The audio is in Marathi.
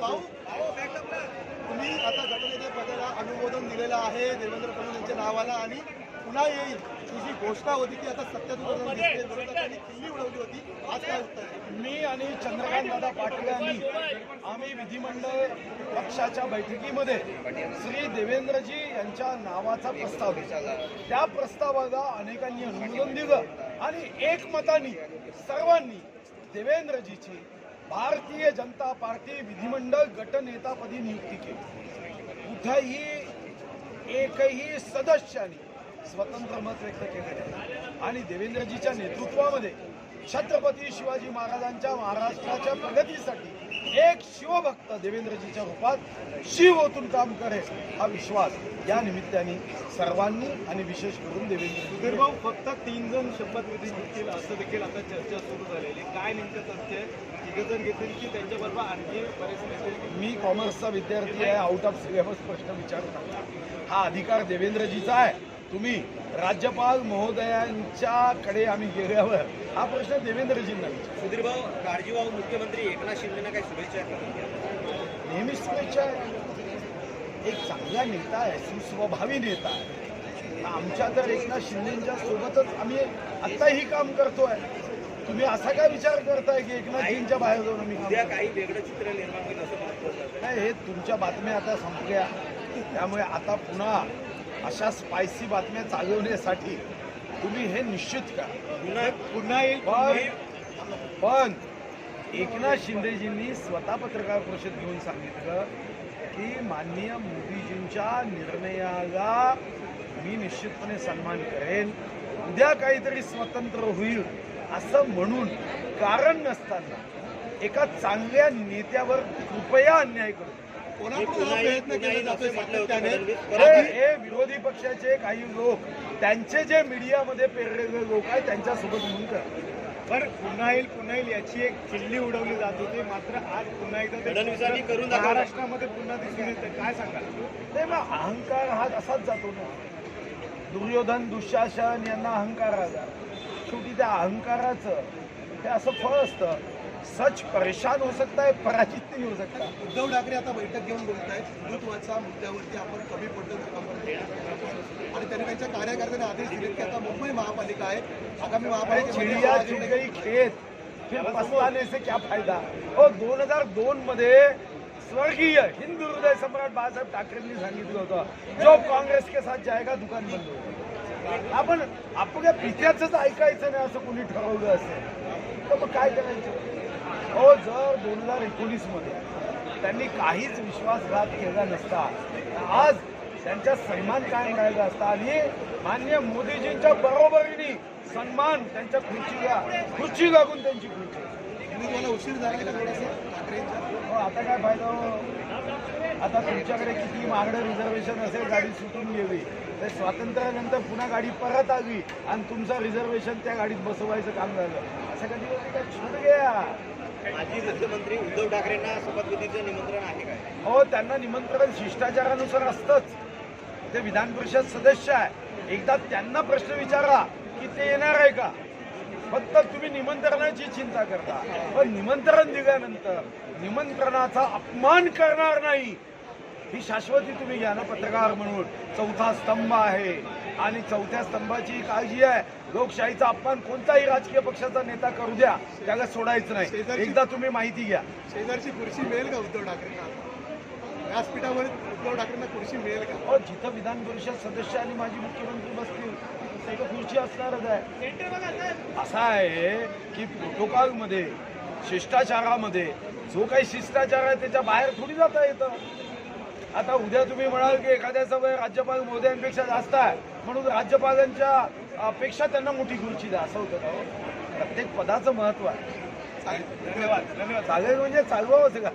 भाऊ तुम्ही आता गटनेते पदाला अनुमोदन दिलेलं आहे देवेंद्र फडणवीस यांच्या नावाला आणि पुन्हा येईल ही जी घोषणा होती ती आता खिल्ली उडवली होती. आज काय? मी आणि चंद्रकांत दादा पाटील यांनी आम्ही विधिमंडळ पक्षाच्या बैठकीमध्ये श्री देवेंद्रजी यांच्या नावाचा प्रस्ताव दिला. त्या प्रस्तावाला अनेकांनी अनुमोदन दिलं आणि एकमताने सर्वांनी देवेंद्रजीची भारतीय जनता पार्टी विधिमंडळ गटनेतापदी नियुक्ती केली. कुठंही एकही सदस्याने स्वतंत्र मत व्यक्त केले नाही. आणि देवेंद्रजीच्या नेतृत्वामध्ये छत्रपती शिवाजी महाराजांच्या महाराष्ट्राच्या प्रगतीसाठी एक शिवभक्त देवेंद्रजीच्या रूपात शिव ओतून काम करेल हा विश्वास या निमित्ताने सर्वांनी आणि विशेष करून देवेंद्र सुधीर फक्त तीन जण शपथविधी घेतील असं देखील आता चर्चा सुरू झालेली. काय नेमकं तथ्य आहे घेतील की त्यांच्याबरोबर आणखी बरेच मी कॉमर्सचा विद्यार्थी आहे आउट ऑफ सिलेबस प्रश्न विचारू हा अधिकार देवेंद्रजीचा आहे. तुम्ही राज्यपाल महोदयांच्याकडे आम्ही गेल्यावर हा प्रश्न देवेंद्रजींना विचारा. सुधीर भाऊ काळजीभाऊ मुख्यमंत्री एकनाथ शिंदेना काही शुभेच्छा. नेहमीच शुभेच्छा आहे. एक चांगला नेता आहे सुस्वभावी नेता आहे. आमच्या तर एकनाथ शिंदेच्या सोबतच आम्ही आत्ताही काम करतोय. तुम्ही असा काय विचार करताय की एकनाथजींच्या बाहेर जाऊन आम्ही काम उद्या? काही वेगळं चित्र निर्माण होईल असं जातं नाही हे तुमच्या बातम्या आता संपल्या. त्यामुळे आता पुन्हा अशा स्पायसी बातम्या चालवण्यासाठी तुम्ही हे निश्चित करा. पुन्हा येईल. पण एकनाथ शिंदेजींनी स्वतः पत्रकार परिषद घेऊन सांगितलं की माननीय मोदीजींच्या निर्णयाला मी निश्चितपणे सन्मान करेन. उद्या काहीतरी स्वतंत्र होईल. असं म्हणून कारण नसताना एका चांगल्या नेत्यावर कृपया अन्याय करू. नका. कोणाकडून हा विरोधी पक्षाचे काही लोक त्यांचे जे मीडियामध्ये पेरलेले लोक आहेत त्यांच्यासोबत म्हणून करतात पण पुन्हा येईल पुन्हा येईल याची एक खिल्ली उडवली जात होती. मात्र आज पुन्हा एकदा करून. महाराष्ट्रामध्ये पुन्हा दिसून येतं काय सांगाल? ते मग अहंकार हा असाच जातो ना. दुर्योधन दुःशासन यांना अहंकार आला शेवटी त्या अहंकाराचं हे असं फळ असतं. सच परेशान हो सकता है पराजित नाही हो सकता उद्धव ठाकरे आता बैठक घेऊन बोलत आहेत हिंदुत्वाच्या मुद्द्यावरती आपण कमी पडतो आणि त्यांनी त्यांच्या कार्यकर्त्यांना आदेश दिलेत की आता मुंबई महापालिका आहे आगामी अरे चिड़िया खेत पछताने से क्या फायदा? हो दोन हजार दोन मध्ये स्वर्गीय हिंदू हृदय सम्राट बाळासाहेब ठाकरेंनी सांगितलं होतं जो काँग्रेस के साथ जाएगा दुकान बंद होईल. आपण आपल्या पित्याच ऐकायचं नाही असं कोणी ठरवलं असेल. तर मग काय करायचं? हो जर दोन हजार एकोणीसमध्ये त्यांनी काहीच विश्वासघात केला नसता आज त्यांचा सन्मान कायम राहिला असता आणि मान्य मोदीजींच्या बरोबरीने सन्मान त्यांच्या खुर्चीला खुर्ची लागून त्यांची खुर्ची. उशीर झाला हो आता काय फायदा हो? आता तुमच्याकडे किती महागडं रिझर्वेशन असेल गाडी सुटून गेली. तर स्वातंत्र्यानंतर पुन्हा गाडी परत आली आणि तुमचं रिझर्वेशन त्या गाडीत बसवायचं काम झालं. असं कधी छूट गया माजी मुख्यमंत्री उद्धव ठाकरेंना शपथविधीचं निमंत्रण आहे काय? हो त्यांना निमंत्रण शिष्टाचारानुसार असतंच. ते विधान परिषद सदस्य आहे. एकदा त्यांना प्रश्न विचारा की ते येणार आहे का? फक्त तुम्ही निमंत्रणाची चिंता करता. पण निमंत्रण दिल्यानंतर निमंत्रणाचा अपमान करणार नाही. ही शाश्वती तुम्ही घ्या ना पत्रकार म्हणून. चौथा स्तंभ आहे. आणि चौथ्या स्तंभाची काळजी आहे. लोकशाहीचा अपमान कोणताही राजकीय पक्षाचा नेता करू द्या. त्याला सोडायचं नाही. एकदा तुम्ही माहिती घ्या. शेजारची खुर्ची मिळेल का उद्धव ठाकरेंना? व्यासपीठावर उद्धव ठाकरेंना खुर्ची मिळेल का? जिथं विधान परिषद सदस्य आणि माजी मुख्यमंत्री बसतील तिथं खुर्ची असणारच आहे. असं आहे की प्रोटोकॉलमध्ये शिष्टाचारामध्ये जो काही शिष्टाचार आहे त्याच्या बाहेर थोडी जाता येतं. आता उद्या तुम्ही म्हणाल की एखाद्याचा वय राज्यपाल महोदयांपेक्षा जास्त आहे. म्हणून राज्यपालांच्या अपेक्षा त्यांना मोठी खुर्ची द्या. असं होतं का हो? प्रत्येक पदाचं महत्त्व आहे. चालेल. धन्यवाद. धन्यवाद. चालेल म्हणजे चालवावं का?